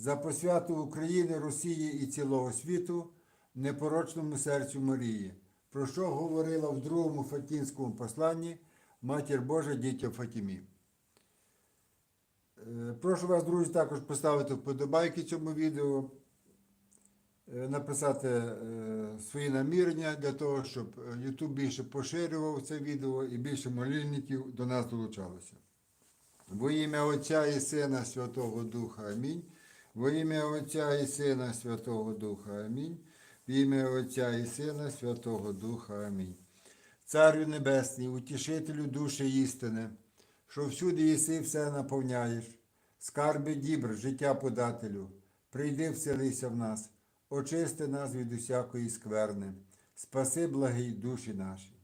за посвяту України, Росії і цілого світу, непорочному серцю Марії, про що говорила в другому Фатінському посланні Матір Божа дітям Фатімі. Е, Прошу вас, друзі, також поставити вподобайки цьому відео, е, написати е, свої намірення для того, щоб YouTube більше поширював це відео і більше молільників до нас долучалося. Во ім'я Отця і Сина Святого Духа Амінь. Во ім'я Отця і Сина Святого Духа Амінь. В ім'я Отця і Сина Святого Духа Амінь. Царю Небесний, утішителю душі істини, що всюди єси все наповняєш, скарби дібр, життя подателю, прийди вселися в нас, очисти нас від усякої скверни, спаси благий душі наші.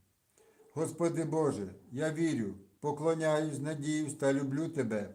Господи Боже, я вірю, поклоняюсь, надіюсь та люблю Тебе.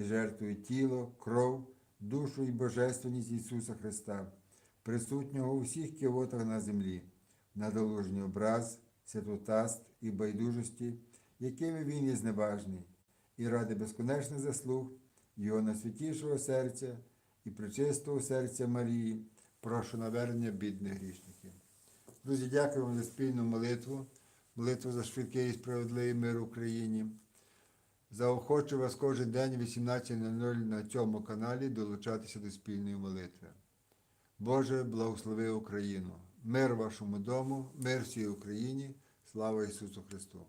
і жертвую тіло, кров, душу і божественність Ісуса Христа, присутнього у всіх кивотах на землі, на долужній образ, святотаст і байдужості, якими Він є зневажний, і ради безконечних заслуг Його найсвятішого серця і причистого серця Марії, прошу навернення бідних грішників. Друзі, дякую вам за спільну молитву, молитву за швидкий і справедливий мир в Україні. Заохочу вас кожен день 18.00 на цьому каналі долучатися до спільної молитви. Боже, благослови Україну! Мир вашому дому, мир всій Україні, слава Ісусу Христу!